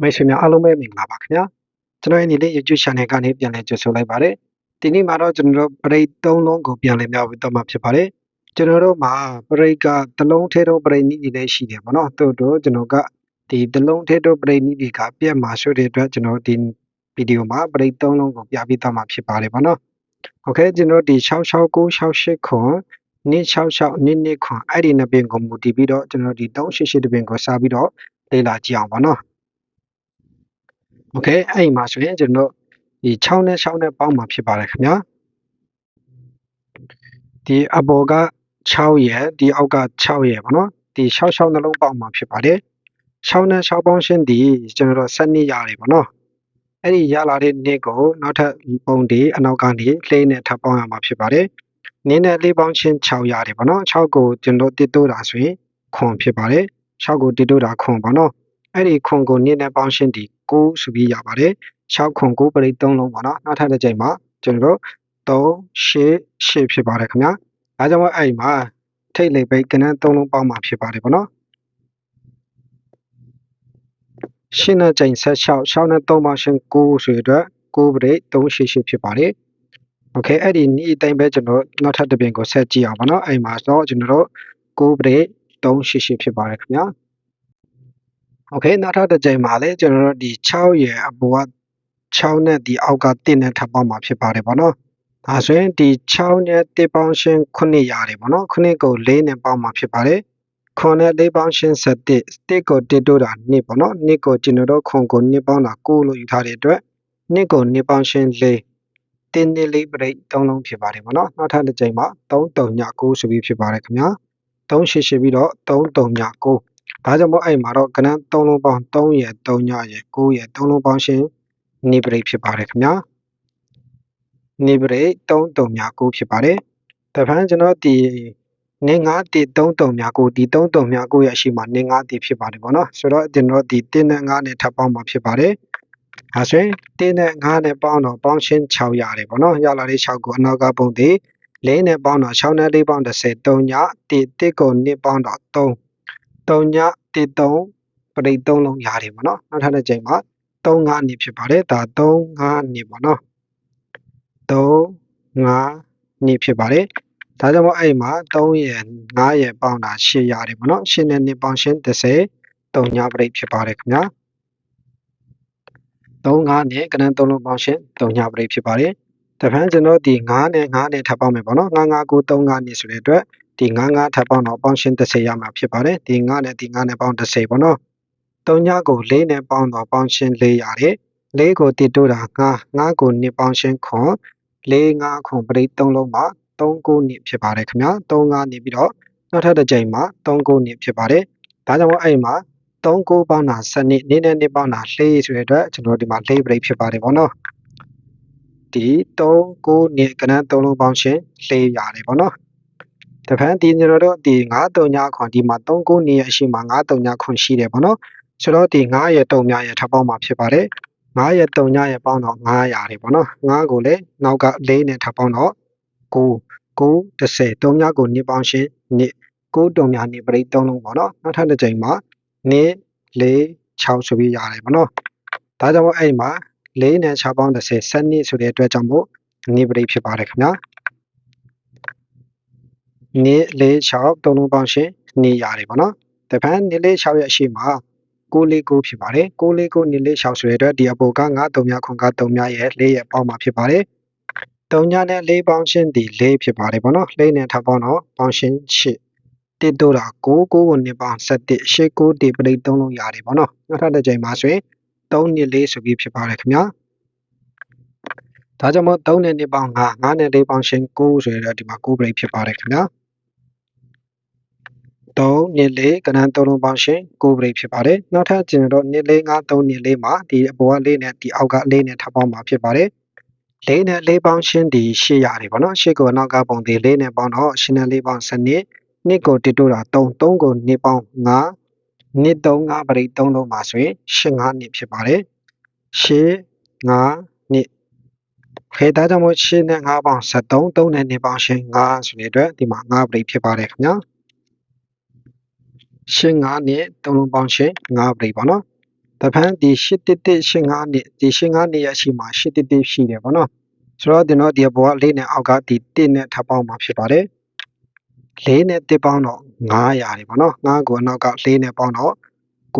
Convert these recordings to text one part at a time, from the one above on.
မိတ်ဆွေများအားလုံးပဲမင်္ဂလာပါခင်ဗျာကျွန်တော်ရဲ့ညီလေး YouTube channel ကနေပြန်လည်ကြိုဆိုလိုက်ပါတယ်ဒီနေ့မှာတော့ကျွန်တော်တို့ပရိတ်၃လုံးကိုပြန်လည်မြောက်ပြီးတော့မှာဖြစ်ပါတယ်ကျွန်တော်တို့မှာပရိတ်ကတစ်လုံးထဲတော့ပရိတ်နည်းလေးရှိတယ်ပေါ့နော်တို့တို့ကျွန်တော်ကဒီတစ်လုံးထဲတော့ပရိတ်နည်းတွေကပြက်မှာဆိုတဲ့အတွက်ကျွန်တော်ဒီဗီဒီယိုမှာပရိတ်၃လုံးကိုပြပြီးတော့မှာဖြစ်ပါတယ်ပေါ့နော်โอเคကျွန်တော်ဒီ66968ခွန်266 2ခွန်အဲ့ဒီနှစ်ပင်ကိုမူတည်ပြီးတော့ကျွန်တော်ဒီ388တပင်ကိုစပြီးတော့လေ့လာကြည့်အောင်ပါနော် โอเคအဲ့ဒီမှာဆိုရင်ကျွန်တော်ဒီ6နဲ့6နဲ့ပေါင်းမှာဖြစ်ပါတယ်ခင်ဗျာဒီအပေါ်က6ရယ်ဒီအောက်က6ရယ်ပေါ့နော်ဒီ66နှလုံးပေါင်းမှာဖြစ်ပါတယ်6နဲ့6ပေါင်းရှင်းဒီကျွန်တော်တို့7နှစ်ရတယ်ပေါ့နော်အဲ့ဒီရလာတဲ့နှစ်ကိုနောက်ထပ်ပုံဒီအနောက်ကနေလှိနဲ့ထပ်ပေါင်းရမှာဖြစ်ပါတယ်နင်းနဲ့လေးပေါင်းချင်း6ရတယ်ပေါ့နော်6ကိုကျွန်တော်တစ်တိုးတာဆိုရင်ခွန်ဖြစ်ပါတယ်6ကိုတစ်တိုးတာခွန်ပေါ့နော်အဲ့ဒီခွန်ကိုနင်းနဲ့ပေါင်းရှင်းဒီ 9ဆိုပြီးရပါတယ်6ခွန်9ပရိတ်3လုံးပေါ့နော်နောက်ထပ်တစ်ချိန်မှာကျွန်တော်တို့3 8 8ဖြစ်ပါတယ်ခင်ဗျာဒါကြောင့်မို့အဲ့ဒီမှာထိတ်လိပ်ပိတ်ကနန်း3လုံးပေါင်းမှာဖြစ်ပါတယ်ပေါ့နော်ရှင်းတဲ့ချိန်ဆက်6 6နဲ့3ပေါင်းရှင်း9ဆိုရတဲ့9ပရိတ်3 8 8ဖြစ်ပါတယ်โอเคအဲ့ဒီနီးအတိုင်းပဲကျွန်တော်နောက်ထပ်တစ်ပြင်ကိုဆက်ကြည့်အောင်ပါเนาะအဲ့မှာတော့ကျွန်တော်တို့9ပရိတ်388ဖြစ်ပါတယ်ခင်ဗျာ okay နောက်ထပ်တစ်ကြိမ်မှာလည်းကျွန်တော်တို့ဒီ6ရယ်အပေါ်က6နဲ့ဒီအောက်က1နဲ့ထပ်ပေါင်းမှာဖြစ်ပါတယ်ပေါ့နော်ဒါဆိုရင်ဒီ6နဲ့1ပေါင်းရှင်900ရတယ်ပေါ့နော်9ကို4နဲ့ပေါင်းမှာဖြစ်ပါတယ်9နဲ့4ပေါင်းရှင်7 1ကို1တို့တာ2ပေါ့နော်2ကိုကျွန်တော်တို့ခွန်ကို2ပေါင်းတာ9လို့ယူထားတဲ့အတွက်2ကို2ပေါင်းရှင်4တင်းနေလေးပြိတ်၃လုံးဖြစ်ပါတယ်ပေါ့နော်နောက်ထပ်တစ်ကြိမ်မှာ3 3ည9ဆိုပြီးဖြစ်ပါတယ်ခင်ဗျာ3ရှိရှိပြီးတော့3 3ည9 ဒါကြောင့်မို့အဲ့မှာတော့ကနန်း3လုံးပေါင်း3ရယ်3ညရယ်9ရယ်3လုံးပေါင်းရှင်းနေပရိတ်ဖြစ်ပါတယ်ခင်ဗျာနေပရိတ်3 3ည9ဖြစ်ပါတယ်တဖန်ကျွန်တော်ဒီနေ9တီ3 3ည9ဒီ3 3ည9ရရှိမှနေ9တီဖြစ်ပါတယ်ပေါ့နော်ဆိုတော့ကျွန်တော်ဒီ1နဲ့9နဲ့ထပ်ပေါင်းမှာဖြစ်ပါတယ်အဲဆိုရင်1နဲ့9နဲ့ပေါင်းတော့ပေါင်းရှင်း6ရတယ်ပေါ့နော်ရလာတဲ့6ကိုအနောက်ကပုံတည်၄နဲ့ပေါင်းတော့6နဲ့4ပေါင်း30 3ည1 1ကို2ပေါင်းတော့3 3ည1 3ပရိတ်3လုံးရတယ်ပေါ့နော်နောက်ထပ်တစ်ချိန်မှာ3 5နှစ်ဖြစ်ပါတယ်ဒါ3 5နှစ်ပေါ့နော်3 5နှစ်ဖြစ်ပါတယ်ဒါကြောင့်မို့အဲ့မှာ3ရယ်5ရယ်ပေါင်းတာ8ရတယ်ပေါ့နော်8နဲ့2ပေါင်းရှင်း30 3ညပရိတ်ဖြစ်ပါတယ်ခင်ဗျာ3 5နဲ့ကနန်း3လုံးပေါင်းရှင်း3ညပရိတ်ဖြစ်ပါတယ်တဖန်ကျွန်တော်ဒီ9နဲ့9နဲ့ထပ်ပေါင်းမယ်ပေါ့နော်9 9 9 3 9နှစ်ဆိုတဲ့အတွက် ဒီ9 9ထပ်ပေါင်းတော့ပေါင်းရှင်း30ရမှာဖြစ်ပါတယ်ဒီ9နဲ့ဒီ9နဲ့ပေါင်း30ပေါ့နော်3ညကို4နဲ့ပေါင်းတော့ပေါင်းရှင်း4ရတယ်4ကိုတိတိုးတာ9 9ကို2ပေါင်းရှင်းခွန်4 5ခွန်ပရိတ်3လုံးမှာ3 9နှစ်ဖြစ်ပါတယ်ခင်ဗျာ3 5နေပြီးတော့နောက်ထပ်တစ်ကြိမ်မှာ3 9နှစ်ဖြစ်ပါတယ်ဒါကြောင့်အဲ့မှာ3 9ပေါင်းတာ7နှစ်နေနဲ့2ပေါင်းတာ4ဆိုတဲ့အတွက်ကျွန်တော်ဒီမှာ4ပရိတ်ဖြစ်ပါတယ်ဗောနော်ဒီ3 9နှစ်ကနန်း3လုံးပေါင်းရှင်း4ရတယ်ဗောနော် တဖန်ဒီကျွန်တော်တို့ဒီ9 3ညခွန်ဒီမှာ3 9နေရရှိမှာ9 3ညခွန်ရှိတယ်ဗောနော်ဆိုတော့ဒီ9ရဲ့3ညရဲ့ထပ်ပေါင်းမှာဖြစ်ပါတယ်9ရဲ့3ညရဲ့ပေါင်းတော့900ရတယ်ပေါ့နော်9ကိုလည်းနောက်က4နဲ့ထပ်ပေါင်းတော့9 9 30 3ညကို2ပေါင်းရှင်း2 9တုံများ2ပရိတ်3လုံးပေါ့နော်နောက်ထပ်တစ်ကြိမ်မှာ2 4 6ဆိုပြီးရတယ်ပေါ့နော်ဒါကြောင့်မို့အဲ့ဒီမှာ4နဲ့6ပေါင်း30 7နှစ်ဆိုတဲ့အတွက်ကြောင့်မို့2ပရိတ်ဖြစ်ပါတယ်ခင်ဗျာ 2 4 6 3လုံးပေါင်းရှင်း2ရတယ်ပေါ့နော်တပန်း2 4 6ရဲ့အရှိမှာ649ဖြစ်ပါတယ်649နေလေး6ဆိုတဲ့အတွက်ဒီအပေါ်က9 3မြခွန်က3မြရဲ့4ရဲ့ပေါင်းမှာဖြစ်ပါတယ်3ညနဲ့4ပေါင်းရှင်းဒီ4ဖြစ်ပါတယ်ပေါ့နော်4နဲ့ထပ်ပေါင်းတော့ပေါင်းရှင်း8တစ်တို့တာ9 9ကို2ပေါင်း7 8 9ဒီပရိတ်3လုံးရတယ်ပေါ့နော်နောက်ထပ်တစ်ကြိမ်မှာဆိုရင်3နှစ်4ဆိုပြီးဖြစ်ပါတယ်ခင်ဗျာဒါကြောင့်မို့3နဲ့2ပေါင်း5 5နဲ့4ပေါင်းရှင်း9ဆိုရတော့ဒီမှာ9ပရိတ်ဖြစ်ပါတယ်ခင်ဗျာ 3နှစ်လေးကဏ္ဍ3လုံးပေါင်းရှင်9ပရိတ်ဖြစ်ပါတယ်နောက်ထပ်ကျွန်တော်တို့နှစ်လေး9 3နှစ်လေးမှာဒီအပေါ်ကလေးနဲ့ဒီအောက်ကလေးနဲ့ထပ်ပေါင်းမှာဖြစ်ပါတယ်လေးနဲ့လေးပေါင်းရှင်းဒီ8ရတယ်ပေါ့နော်8ကိုနောက်ကပုံဒီလေးနဲ့ပေါင်းတော့ရှင်းနဲ့လေးပေါင်း7နှစ်နှစ်ကိုတစ်တိုးတာ3 3ကိုနှစ်ပေါင်း9နှစ်3 5ပရိတ်3လုံးမှာဆိုရင်8 5နှစ်ဖြစ်ပါတယ်8 5နှစ်ခေတာကြောင့်မို့8နဲ့5ပေါင်း73 3နဲ့2ပေါင်းရှင်း5ဆိုတဲ့အတွက်ဒီမှာ5ပရိတ်ဖြစ်ပါတယ်ခင်ဗျာ ရှင်း9နဲ့3လုံးပေါင်းရှင်း9ပရိပေါ့နော်တဖန်ဒီ81185နှစ်ဒီ85နှစ်ရရှိမှာ811ရှိတယ်ဗောနော်ဆိုတော့ကျွန်တော်ဒီဘောက၄နဲ့အောက်ကဒီ1နဲ့ထပ်ပေါင်းမှာဖြစ်ပါတယ်၄နဲ့1ပေါင်းတော့900ရတယ်ဗောနော်9ကိုအနောက်က၄နဲ့ပေါင်းတော့9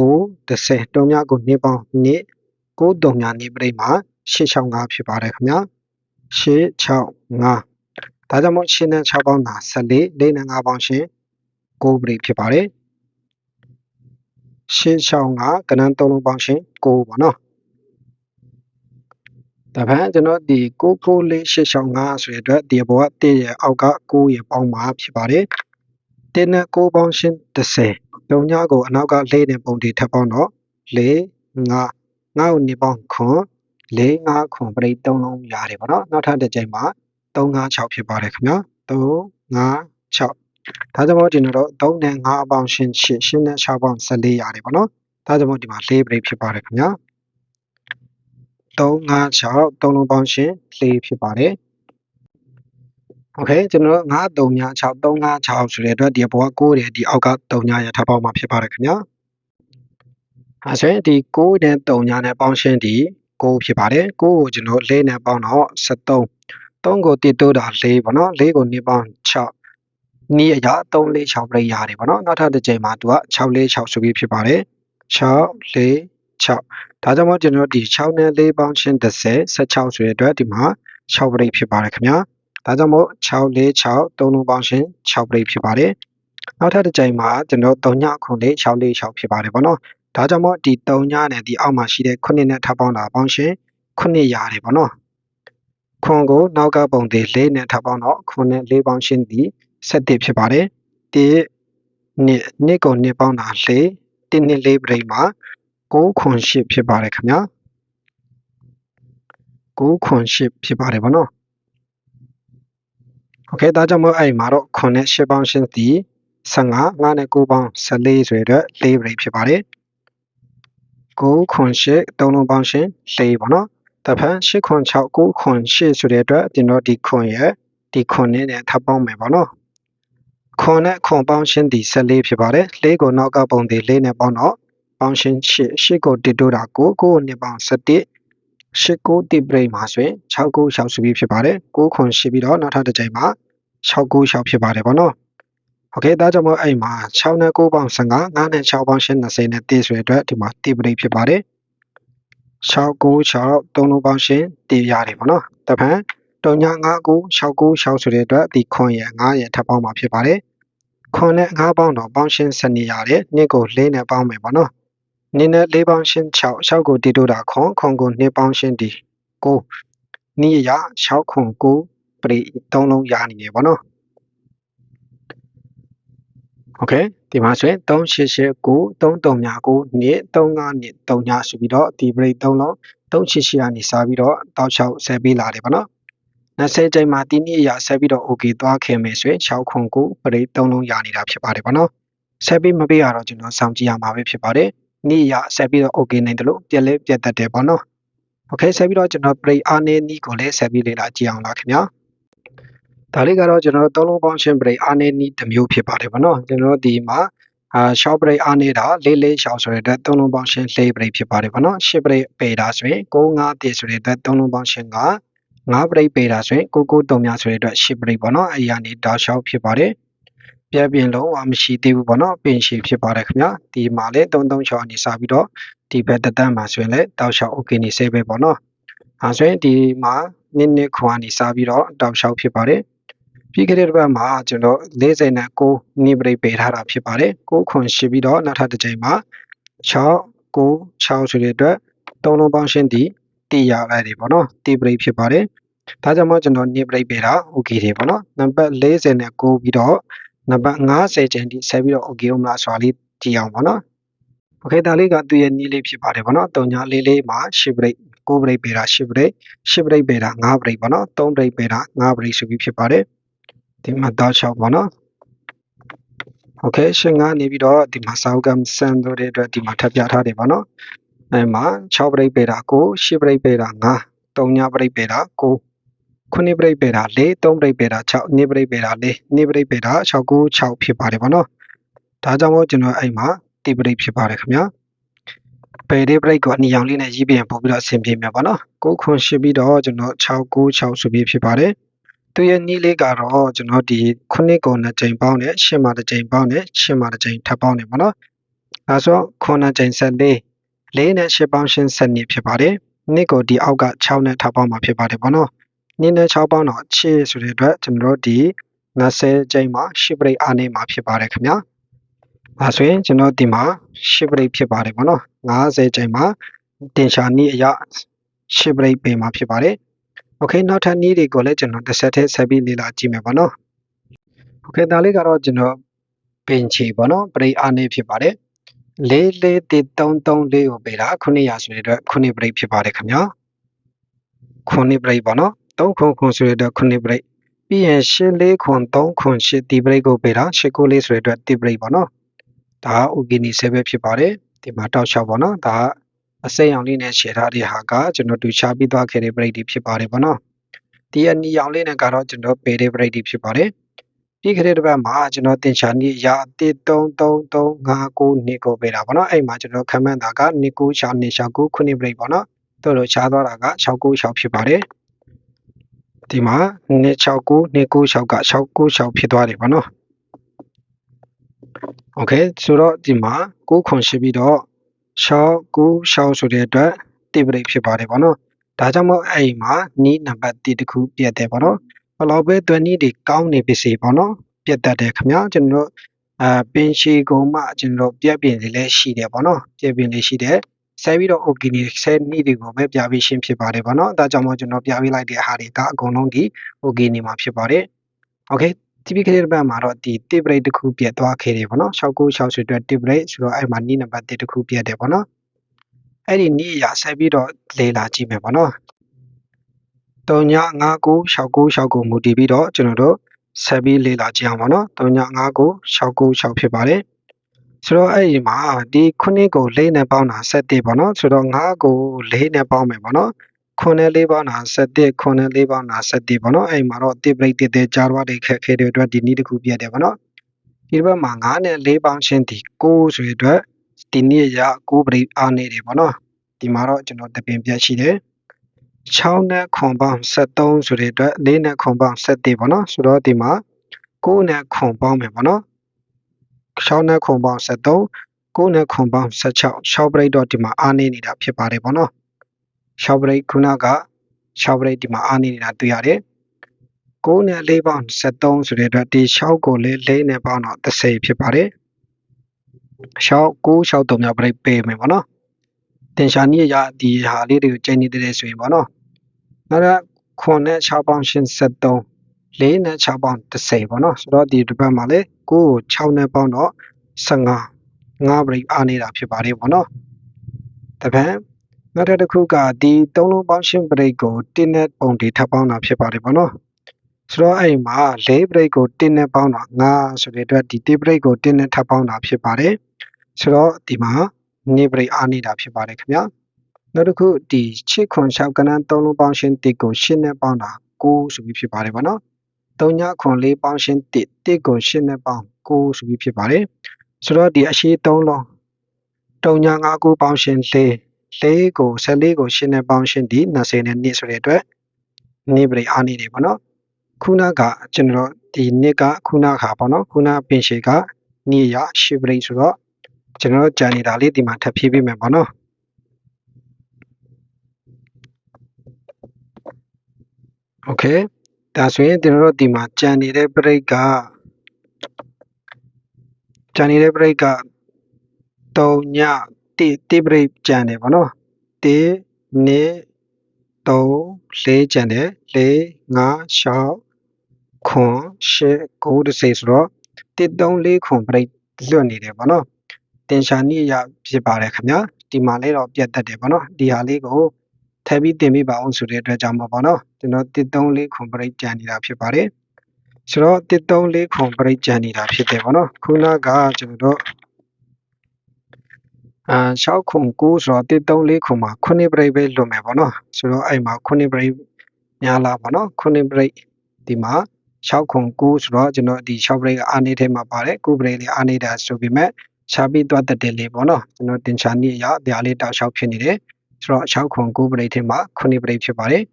30တုံးများကို2ပေါင်း2 9တုံးများနေပြိမှာ865ဖြစ်ပါတယ်ခင်ဗျာ865ဒါကြောင့်မို့ရှင်းနဲ့6ပေါင်းတာ14 4နဲ့5ပေါင်းရှင်း9ပြိဖြစ်ပါတယ် 865ကနန်း3လုံးပေါင်းရှင်း9ပေါ့နော်ဒါဖန်ကျွန်တော်ဒီ99485ဆိုတဲ့အတွက်ဒီဘောက1ရဲ့အောက်က9ရဲ့ပေါင်းမှာဖြစ်ပါတယ်1နဲ့9ပေါင်းရှင်း30တုံညကိုအနောက်က4နဲ့ပုံတီထပ်ပေါင်းတော့4 5 9ကို2ပေါင်းခွန်4 5ခွန်ပြိတ်3လုံးရတယ်ပေါ့နော်နောက်ထပ်တစ်ကြိမ်မှာ3 5 6ဖြစ်ပါတယ်ခင်ဗျာ3 5 6 ဒါကြောင့်မို့ဒီတော့3နဲ့5အပေါင်းရှင်း8ရှင်းနဲ့6ပေါင်း14ရတယ်ပေါ့နော်ဒါကြောင့်မို့ဒီမှာ4ပြိတ်ဖြစ်ပါတယ်ခင်ဗျာ356 3လုံးပေါင်းရှင်း4ဖြစ်ပါတယ်โอเคကျွန်တော်တို့9 3 6 356ဆိုတဲ့အတွက်ဒီဘောက9တယ်ဒီအောက်က3ညရထပ်ပေါင်းမှာဖြစ်ပါတယ်ခင်ဗျာအဲဆိုရင်ဒီ9နဲ့3ညနဲ့ပေါင်းရှင်းဒီ9ဖြစ်ပါတယ်9ကိုကျွန်တော်4နဲ့ပေါင်းတော့73 3ကိုတိတိုးတာ4ပေါ့နော်4ကို2ပေါင်း6 နီးအရာ3 4 6ပြိရတယ်ပေါ့နော်နောက်ထပ်တစ်ချိန်မှာသူက6 4 6ဆိုပြီးဖြစ်ပါတယ်6 4 6ဒါကြောင့်မို့ကျွန်တော်ဒီ6နဲ့4ပေါင်းချင်း30 16ဆိုတဲ့အတွက်ဒီမှာ6ပြိဖြစ်ပါတယ်ခင်ဗျာဒါကြောင့်မို့6 4 6 3လုံးပေါင်းချင်း6ပြိဖြစ်ပါတယ်နောက်ထပ်တစ်ချိန်မှာကျွန်တော်3ညခွန်လေး6 4 6ဖြစ်ပါတယ်ပေါ့နော်ဒါကြောင့်မို့ဒီ3ညနဲ့ဒီအောက်မှာရှိတဲ့9နဲ့ထပ်ပေါင်းတာပေါင်းချင်း9ရတယ်ပေါ့နော်ခွန်ကိုနောက်ကပုံသေး၄နဲ့ထပ်ပေါင်းတော့ခွန်နဲ့၄ပေါင်းရှင်းသည် 7ဖြစ်ပါတယ်ဒီနှစ်နှစ်ကိုနှစ်ပေါင်းတာ၄တင်းနှစ်လေးပြိမှာ6ခွန်8ဖြစ်ပါတယ်ခင်ဗျာ6ခွန်8ဖြစ်ပါတယ်ဗောနော်โอเคဒါကြောင့်မို့အဲ့မှာတော့ခွန်နဲ့8ပေါင်းရှင်းသည်15 5နဲ့9ပေါင်း14ဆိုရတဲ့4ပြိဖြစ်ပါတယ်9ခွန်8 3လုံးပေါင်းရှင်း4ပေါ့နော်တဖန်8ခွန်6 9ခွန်8ဆိုတဲ့အတွက်ကျွန်တော်ဒီခွန်ရဲ့ဒီခွန်နဲ့ထပ်ပေါင်းမယ်ပေါ့နော် ခွန်နဲ့ခွန်ပေါင်းရှင်းဒီ14ဖြစ်ပါတယ်၄ကိုနောက်ကပုံဒီ၄နဲ့ပေါင်းတော့ပေါင်းရှင်း8 8ကိုတစ်တိုးတာ9 9ကို2ပေါင်း17 8ကိုတိပရိမှာဆိုရင်6ကို6ဆိုပြီးဖြစ်ပါတယ်9ခွန်8ပြီးတော့နောက်ထပ်တစ်ချိန်မှာ6ကို6ဖြစ်ပါတယ်ပေါ့နော်โอเคဒါကြောင့်မို့အဲ့မှာ6နဲ့9ပေါင်း15 9နဲ့6ပေါင်း8 20နဲ့1ဆိုတဲ့အတွက်ဒီမှာတိပရိဖြစ်ပါတယ်6 9 6 3လုံးပေါင်းရှင်းတည်ရတယ်ပေါ့နော်တဖန် တုံညာ9 9 6 9 6ဆိုတဲ့အတွက်ဒီခွန်ရ9ရထပ်ပေါင်းမှာဖြစ်ပါတယ်ခွန်နဲ့9ပေါင်းတော့ပေါင်းရှင်းစနေရတယ်နှစ်ကို4နဲ့ပေါင်းမယ်ပေါ့နော်နင်းနဲ့၄ပေါင်းရှင်း6 6ကိုတီတိုးတာခွန်ခွန်ကို2ပေါင်းရှင်းဒီ9နီးရ6ခွန်9ပရိ3လုံးရနေတယ်ဗောနော်โอเคဒီမှာဆိုရင်388 9 33ည9နှစ်35နှစ်3ညဆိုပြီးတော့ဒီပရိ3လုံး388ကနေစပြီးတော့တောက်6ဆက်ပေးလာတယ်ဗောနော် 20ချိန်မှာဒီနေ့ရဆက်ပြီးတော့ okay သွားခင်မယ်ဆိုရင်6ခွန်9ပရိ3လုံးရနေတာဖြစ်ပါတယ်ဗောနော်ဆက်ပြီးမပေးရတော့ကျွန်တော်စောင့်ကြည့်ရမှာပဲဖြစ်ပါတယ်နေ့ရဆက်ပြီးတော့ okay နိုင်တယ်လို့ပြက်လဲပြက်တတ်တယ်ပေါ့နော်။ Okay ဆက်ပြီးတော့ကျွန်တော် break အားနည်းနီးကိုလည်းဆက်ပြီးလေ့လာကြည့်အောင်လားခင်ဗျာ။ဒါလေးကတော့ကျွန်တော်သုံးလုံးပေါင်းရှင်း break အားနည်းနီးတစ်မျိုးဖြစ်ပါတယ်ပေါ့နော်။ကျွန်တော်ဒီမှာအာ short break အားနေတာလေးလေးရှောက်ဆိုတဲ့အတွက်သုံးလုံးပေါင်းရှင်းလေး break ဖြစ်ပါတယ်ပေါ့နော်။ရှစ် break ပေတာဆိုရင်9 5တည်ဆိုတဲ့အတွက်သုံးလုံးပေါင်းရှင်းက 9 break ပေတာဆိုရင်9 9 3များဆိုတဲ့အတွက်10 break ပေါ့နော်။အဲဒီကနေတောက်လျှောက်ဖြစ်ပါတယ်။ပြက်ပြင်လုံးဝမရှိသေးဘူးပေါ့နော်ပင်ရှည်ဖြစ်ပါတယ်ခင်ဗျာဒီမှာလည်း336အနေစပြီးတော့ဒီဘက်တတန်းမှာဆိုရင်လည်းတောက်လျှောက် okay နေစေပဲပေါ့နော်အဲဆိုရင်ဒီမှာနစ်နစ်ခွန်အနေစပြီးတော့တောက်လျှောက်ဖြစ်ပါတယ်ပြီးခဲ့တဲ့ဘက်မှာကျွန်တော်40နဲ့9နိပရိတ်ပေးထားတာဖြစ်ပါတယ်9ခွန်ရှိပြီးတော့နောက်ထပ်တစ်ချိန်မှာ6 9 6ဆိုတဲ့အတွက်သုံးလုံးပေါင်းရှင်းတည် တည်ရလိုက်တယ်ပေါ့နော်တည်ပရိတ်ဖြစ်ပါတယ်ဒါကြောင့်မို့ကျွန်တော်နိပရိတ်ပေးတာ okay တယ်ပေါ့နော်နံပါတ်40နဲ့9ပြီးတော့နံပါတ်50ကျန်ဒီဆက်ပြီးတော့ okay မလားဆိုတာလေးကြည့်အောင်ပေါ့နော်။ Okay ဒါလေးကသူ့ရဲ့နည်းလေးဖြစ်ပါတယ်ပေါ့နော်။3ညာလေးလေးမှာ10 break 9 break ပေးတာ10 break 10 break ပေးတာ5 break ပေါ့နော်3 break ပေးတာ5 break ဆိုပြီးဖြစ်ပါတယ်။ဒီမှာတောက်6ပေါ့နော်။ Okay ရှင်ကနေပြီးတော့ဒီမှာစာအုပ်ကစံတို့တဲ့အတွက်ဒီမှာထပ်ပြထားတယ်ပေါ့နော်။ အဲမှာ6 break ပေးတာ9 10 break ပေးတာ5 3ညာ break ပေးတာ9ခုနှစ်ပရိတ်ပေတာ၄၃ပရိတ်ပေတာ6နှစ်ပရိတ်ပေတာ၄နှစ်ပရိတ်ပေတာ6 9 6ဖြစ်ပါတယ်ဗောနော်ဒါကြောင့်မို့ကျွန်တော်အဲ့မှာတိပရိတ်ဖြစ်ပါတယ်ခင်ဗျာပယ်ဒီဘရိတ်ကိုအနီရောင်လေးနဲ့ရေးပြီးရင်ပို့ပြီးတော့အဆင်ပြေမှာပေါ့နော်9ခွန်ရှိပြီးတော့ကျွန်တော်696ဆိုပြီးဖြစ်ပါတယ်သူရဲ့နီးလေးကတော့ကျွန်တော်ဒီ9ကုန်2ချိန်ပေါင်းနဲ့10မှာတစ်ချိန်ပေါင်းနဲ့10မှာတစ်ချိန်ထပ်ပေါင်းနေပေါ့နော်ဒါဆို9ချိန်14 ၄နဲ့၈ပေါင်းရှင်းဆက်နေဖြစ်ပါတယ်။နှစ်ကိုဒီအောက်က6နဲ့6ပေါင်းမှာဖြစ်ပါတယ်ပေါ့နော်။နှစ်နဲ့6ပေါင်းတော့6ဆိုတဲ့အတွက်ကျွန်တော်တို့ဒီ90ကျိန်းမှာရှိပရိတ်အားနေမှာဖြစ်ပါတယ်ခင်ဗျာ။ဒါဆိုရင်ကျွန်တော်ဒီမှာရှိပရိတ်ဖြစ်ပါတယ်ပေါ့နော်။90ကျိန်းမှာတင်ရှာနည်းအရရှိပရိတ်ပင်မှာဖြစ်ပါတယ်။ Okay နောက်ထပ်နည်းတွေကိုလည်းကျွန်တော်တစ်ဆက်တည်းဆက်ပြီးလေ့လာကြည့်မယ်ပေါ့နော်။ Okay ဒါလေးကတော့ကျွန်တော်ပင်ချေပေါ့နော်ပရိအားနေဖြစ်ပါတယ်။ လေးလေးတီ33လေးကိုပေးတာ900ဆိုတဲ့အတွက်9ပရိတ်ဖြစ်ပါတယ်ခင်ဗျာ9ပရိတ်ပေါ့နော်3ခုခုဆိုတဲ့အတွက်9ပရိတ်ပြီးရင်8လေးခွန်3ခွန်8တီပရိတ်ကိုပေးတာ8ကိုလေးဆိုတဲ့အတွက်တီပရိတ်ပေါ့နော်ဒါဥဂီနီ7ပဲဖြစ်ပါတယ်ဒီမှာတောက်လျှောက်ပေါ့နော်ဒါအစိမ်းအောင်လေးနဲ့ရှယ်ထားတဲ့ဟာကကျွန်တော်တူချပြီးသွားခဲ့တဲ့ပရိတ်တွေဖြစ်ပါတယ်ပေါ့နော်ဒီအနီအောင်လေးနဲ့ကတော့ကျွန်တော်ပေတဲ့ပရိတ်တွေဖြစ်ပါတယ် ပြီးခဲ့တဲ့တစ်ပတ်မှာကျွန်တော်တင်ချာနေရ13335နှစ်ကိုပေးတာပေါ့နော်အဲ့မှာကျွန်တော်ခမန်းတာက296 269ခုနှစ်ပရိတ်ပေါ့နော်တို့လိုချားသွားတာက696ဖြစ်ပါတယ်ဒီမှာ269 296က696ဖြစ်သွားတယ်ပေါ့နော်โอเคဆိုတော့ဒီမှာ9ခွန်ရှိပြီးတော့6 9 6ဆိုတဲ့အတွက်တိပရိတ်ဖြစ်ပါတယ်ပေါ့နော်ဒါကြောင့်မို့အဲ့မှာနီးနံပါတ်1တခုပြတ်တယ်ပေါ့နော် ဘယ်လောက်ပဲတွန်းနီးတွေကောင်းနေပြီစီပေါ့နော်ပြတ်တတ်တယ်ခင်ဗျာကျွန်တော်တို့အာပင်ရှီကုံမှကျွန်တော်ပြက်ပြင်လေးလည်းရှိတယ်ပေါ့နော်ပြက်ပြင်လေးရှိတယ်ဆက်ပြီးတော့ okay နေဆယ်နီးတွေကိုပဲပြပြီးရှင်းဖြစ်ပါတယ်ပေါ့နော်ဒါကြောင့်မို့ကျွန်တော်ပြပေးလိုက်တဲ့ဟာတွေကအကုန်လုံးဒီ okay နေမှာဖြစ်ပါတယ် okay ဒီပြခဲ့တဲ့ဘက်မှာတော့ဒီ tip rate တစ်ခုပြတ်သွားခဲ့တယ်ပေါ့နော်696ဆိုအတွက် tip rate ဆိုတော့အဲ့မှာနီးနံပါတ်1တစ်ခုပြတ်တယ်ပေါ့နော်အဲ့ဒီနီးရဆက်ပြီးတော့လေ့လာကြည့်မယ်ပေါ့နော် 39596969မူတည်ပြီးတော့ကျွန်တော်တို့ဆက်ပြီးလေ့လာကြည့်အောင်ပါနော်395969ဖြစ်ပါတယ်ဆိုတော့အဲ့ဒီမှာဒီခုနှစ်ကို၄နဲ့ပေါင်းတာ7ပေါ့နော်ဆိုတော့9ကို၄နဲ့ပေါင်းမယ်ပေါ့နော်ခုနှစ်လေးပေါင်းတာ7ခုနှစ်လေးပေါင်းတာ7ပေါ့နော်အဲ့မှာတော့တိပရိတ်တိတဲ့ကြားသွားတဲ့ခက်ခဲတဲ့အတွက်ဒီနည်းတစ်ခုပြရတယ်ပေါ့နော်ဒီဘက်မှာ9နဲ့4ပေါင်းချင်းဒီ9ဆိုတဲ့အတွက်ဒီနည်းရ9ပရိတ်အားနေတယ်ပေါ့နော်ဒီမှာတော့ကျွန်တော်တပင်ပြတ်ရှိတယ် 6နဲ့ခွန်ပေါင်း73ဆိုတဲ့အတွက်4နဲ့ခွန်ပေါင်း7ပေါ့နော်ဆိုတော့ဒီမှာ9နဲ့ခွန်ပေါင်းမယ်ပေါ့နော်6နဲ့ခွန်ပေါင်း73 9နဲ့ခွန်ပေါင်း16 6ပရိတ်တော့ဒီမှာအားနေနေတာဖြစ်ပါတယ်ပေါ့နော်6ပရိတ်ခုနက6ပရိတ်ဒီမှာအားနေနေတာတွေ့ရတယ်9နဲ့4ပေါင်း73ဆိုတဲ့အတွက်ဒီ6ကိုလည်း4နဲ့ပေါင်းတော့30ဖြစ်ပါတယ်6 9 6 3မြောက်ပရိတ်ပေးမယ်ပေါ့နော်တင်ရှာနည်းရဒီဟာလေးတွေကိုချိန်နေတယ်ဆိုရင်ပေါ့နော် နောက်တော့ခွန်နဲ့6ပေါင်း83 4နဲ့6ပေါင်း30ပေါ့နော်ဆိုတော့ဒီတစ်ပတ်မှာလေ9ကို6နဲ့ပေါင်းတော့15 5 break အားနေတာဖြစ်ပါတယ်ပေါ့နော်တပံနောက်တစ်ခုကဒီ3လုံးပေါင်းရှင်း break ကို1နဲ့ပုံတီထပ်ပေါင်းတာဖြစ်ပါတယ်ပေါ့နော်ဆိုတော့အဲ့မှာ4 break ကို1နဲ့ပေါင်းတာ5ဆိုတဲ့အတွက်ဒီ1 break ကို1နဲ့ထပ်ပေါင်းတာဖြစ်ပါတယ်ဆိုတော့ဒီမှာ2 break အားနေတာဖြစ်ပါတယ်ခင်ဗျာ နောက်တစ်ခုဒီ6ခွန်6ကနန်း3လုံးပေါင်းရှင်း1ကို8နဲ့ပေါင်းတာ9ဆိုပြီးဖြစ်ပါတယ်ဗောနော်3ညခွန်4ပေါင်းရှင်း1 1ကို8နဲ့ပေါင်း9ဆိုပြီးဖြစ်ပါတယ်ဆိုတော့ဒီအရှိ3လုံး3ည5 9ပေါင်းရှင်း4 4ကို14ကို8နဲ့ပေါင်းရှင်းဒီ20နဲ့2ဆိုတဲ့အတွက်နေပရိအားနေတယ်ဗောနော်ခုနကကျွန်တော်ဒီနှစ်ကခုနခါပေါ့နော်ခုနပင်ရှေကနေရရှိပရိဆိုတော့ကျွန်တော်ကြာနေတာလေးဒီမှာထပ်ဖြည့်ပေးမယ်ပေါ့နော် โอเคဒါဆိုရင်ကျွန်တော်တို့ဒီမှာကြံနေတဲ့ break ကကြံနေတဲ့ break က3ည1 1 break ကြံတယ်ဗောနော်1 2 3 4ကြံတယ်4 5 6ခွန်8 9 10ဆိုတော့1 3 4ခွန် break လွတ်နေတယ်ဗောနော်တင်ရှာနည်းရဖြစ်ပါတယ်ခင်ဗျာဒီမှာလေးတော့ပြတ်တတ်တယ်ဗောနော်ဒီဟာလေးကို ထပ်ပြီးတင်ပြပါအောင်ဆိုတဲ့အတွက်ကြောင့်ပေါ့နော်ကျွန်တော်134ခွန်ပရိတ်ကြံနေတာဖြစ်ပါတယ်ဆိုတော့134ခွန်ပရိတ်ကြံနေတာဖြစ်တယ်ပေါ့နော်ခုနကကျွန်တော်တို့အာ6ခွန်9ဆိုတော့134ခွန်မှာ9ပရိတ်ပဲလွတ်မယ်ပေါ့နော်ဆိုတော့အဲ့မှာ9ပရိတ်များလာပေါ့နော်9ပရိတ်ဒီမှာ6ခွန်9ဆိုတော့ကျွန်တော်ဒီ6ပရိတ်ကအာနေထဲမှာပါတယ်9ပရိတ်လေးအာနေတာဆိုပေမဲ့ရှားပြီးသွားတတ်တယ်လေပေါ့နော်ကျွန်တော်တင်ချာနည်းအရတရားလေးတောက်လျှောက်ဖြစ်နေတယ် ဆိုတော့6ခွန်9ပရိတ်ထဲမှာ9ပရိတ်ဖြစ်ပါတယ်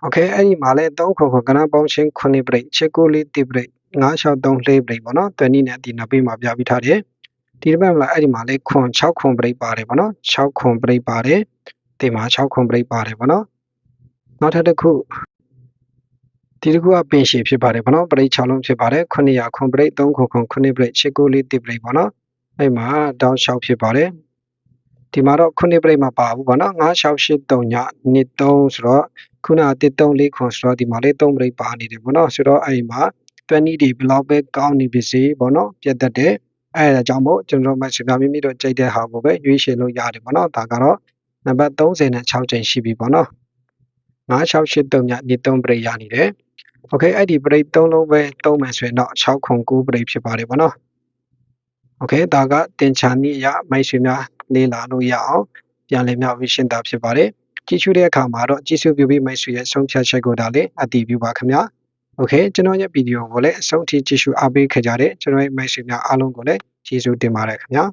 โอเคအဲ့ဒီမှာလဲ3ခွန်ခွန်ကဏ္ဍပေါင်းချင်း9ပရိတ်ချစ်ကိုလေးတိပရိတ်963လေးပရိတ်ပေါ့နော်တွယ်နည်းနဲ့ဒီနောက်ပေးမှာပြပြီးထားတယ်ဒီတစ်ပတ်မှာအဲ့ဒီမှာလဲခွန်6ခွန်ပရိတ်ပါတယ်ပေါ့နော်6ခွန်ပရိတ်ပါတယ်ဒီမှာ6ခွန်ပရိတ်ပါတယ်ပေါ့နော်နောက်ထပ်တစ်ခုဒီတစ်ခုကပင်ရှည်ဖြစ်ပါတယ်ဗောနော်ပရိတ်6လုံးဖြစ်ပါတယ်900ခွန်ပရိတ်3ခွန်ခွန်9ပရိတ်8ကိုလေးတိပရိတ်ဗောနော်အဲ့မှာတောင်းလျှောက်ဖြစ်ပါတယ် ဒီမှာတော့9ပရိတ်မှာပါဘူးဗောနော်9683ညနှစ်3ဆိုတော့ခုနက134ခွန်ဆိုတော့ဒီမှာလေး3ပရိတ်ပါနေတယ်ဗောနော်ဆိုတော့အဲ့မှာ20ဒီဘလောက်ပဲကောင်းနေပါစေဗောနော်ပြတ်တတ်တယ်အဲ့ဒါကြောင့်မို့ကျွန်တော်မှစကားမိမိတို့ကြိုက်တဲ့ဟာကိုပဲရွေးချယ်လို့ရတယ်ဗောနော်ဒါကတော့နံပါတ်30နဲ့6ချိန်ရှိပြီဗောနော်9683ညနှစ်3ပရိတ်ရနေတယ် โอเคအဲ့ဒီပရိတ်3လုံးပဲသုံးမယ်ဆိုရင်တော့6ခု9ပရိတ်ဖြစ်ပါတယ်ဗောနော်โอเคဒါကတင်ချာနည်းအရမိုက်ဆွေများ လေးလာလို့ရအောင်ပြန်လည်မြောက်ပြီးရှင်းတာဖြစ်ပါတယ်ကြည့်ရှုတဲ့အခါမှာတော့ကြည့်ရှုပြုပြီးမိုက်ဆွေရဲ့ဆုံးဖြတ်ချက်ကိုဒါလေးအတည်ပြုပါခင်ဗျာโอเคကျွန်တော်ရဲ့ဗီဒီယိုကိုလည်းအဆုံးထိကြည့်ရှုအားပေးခဲ့ကြတဲ့ကျွန်တော်ရဲ့မိုက်ဆွေများအားလုံးကိုလည်းကျေးဇူးတင်ပါတယ်ခင်ဗျာ